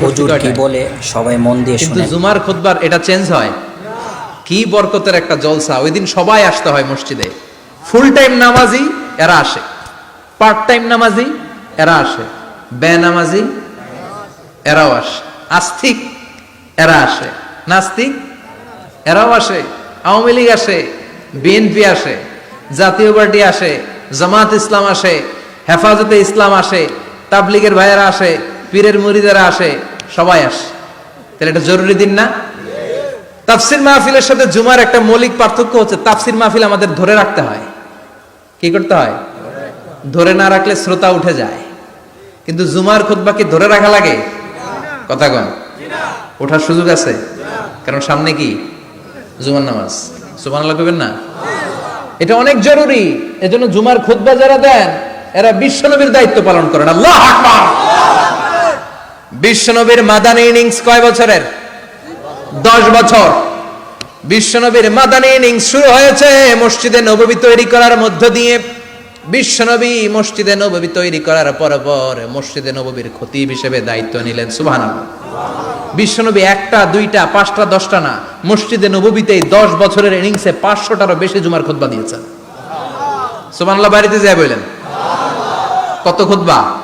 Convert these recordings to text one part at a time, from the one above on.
হুজুর কি? বলে? সবাই মন দিয়ে কিন্তু শুনে জুমার খুতবার এটা চেঞ্জ হয়। কি বরকতের একটা জলসা। ওই দিন সবাই আসতে হয় মসজিদে। ফুল টাইম নামাজি এরা আসে। পার্ট টাইম নামাজি এরা আসে। বে নামাজি এরাও আসে। আস্তিক এরা আসে। নাস্তিক এরাও আসে। আওয়ামী লীগ আসে। বিএনপি আসে। জাতীয় পার্টি আসে। জামাত ইসলাম আসে। হেফাজতে ইসলাম আসে। তাবলিগের ভাইয়েরা আসে। পীরের মুরিদেরা আসে, সবাই আসে। তাহলে এটা জরুরি দিন না? তাফসির মাহফিলের সাথে জুমার একটা মৌলিক পার্থক্য হচ্ছে, তাফসির মাহফিল আমাদের ধরে রাখতে হয়। কি করতে হয়? ধরে না রাখলে শ্রোতা উঠে যায়। কিন্তু জুমার খুতবা কি ধরে রাখা লাগে? কথা কন। ওঠার সুযোগ আছে? কারণ সামনে কি? জুমার নামাজ। সুবান করবেন না? এটা অনেক জরুরি। এজন্য জুমার খুতবা যারা দেন, এরা বিশ্বনবীর দায়িত্ব পালন করেন। আল্লাহ আকবার! বিশ্বনবীর মাদানী ইনিংস কয় বছরের? দশ বছর। বিশ্বনবীর মাদানী ইনিংস শুরু হয়েছে মসজিদে নববী তৈরি করার মধ্য দিয়ে। বিশ্বনবী মসজিদে নববী তৈরি করার পর পর মসজিদে নববীর খতিব হিসেবে দায়িত্ব নিলেন। সুবহানাল্লাহ। বিশ্বনবী একটা, দুইটা, পাঁচটা, দশটা না, মসজিদে নববীতে দশ বছরের ইনিংসে পাঁচশোটারও বেশি জুমার খুতবা দিয়েছেন। সুবহানাল্লাহ, বাড়িতে যায় বললেন কত খুতবা?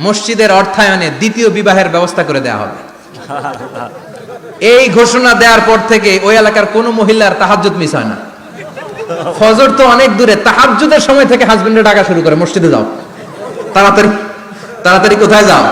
মসজিদের অর্থায়নে দ্বিতীয় বিবাহের ব্যবস্থা করে দেওয়া হবে। এই ঘোষণা দেওয়ার পর থেকে ওই এলাকার কোনো মহিলার তাহাজ্জুদ মিস হয় না। ফজর তো অনেক দূরে, তাহাজ্জুদের সময় থেকে হাজবেন্ডে ডাকা শুরু করে, মসজিদে যাও। তাড়াতাড়ি তাড়াতাড়ি কোথায় যাও?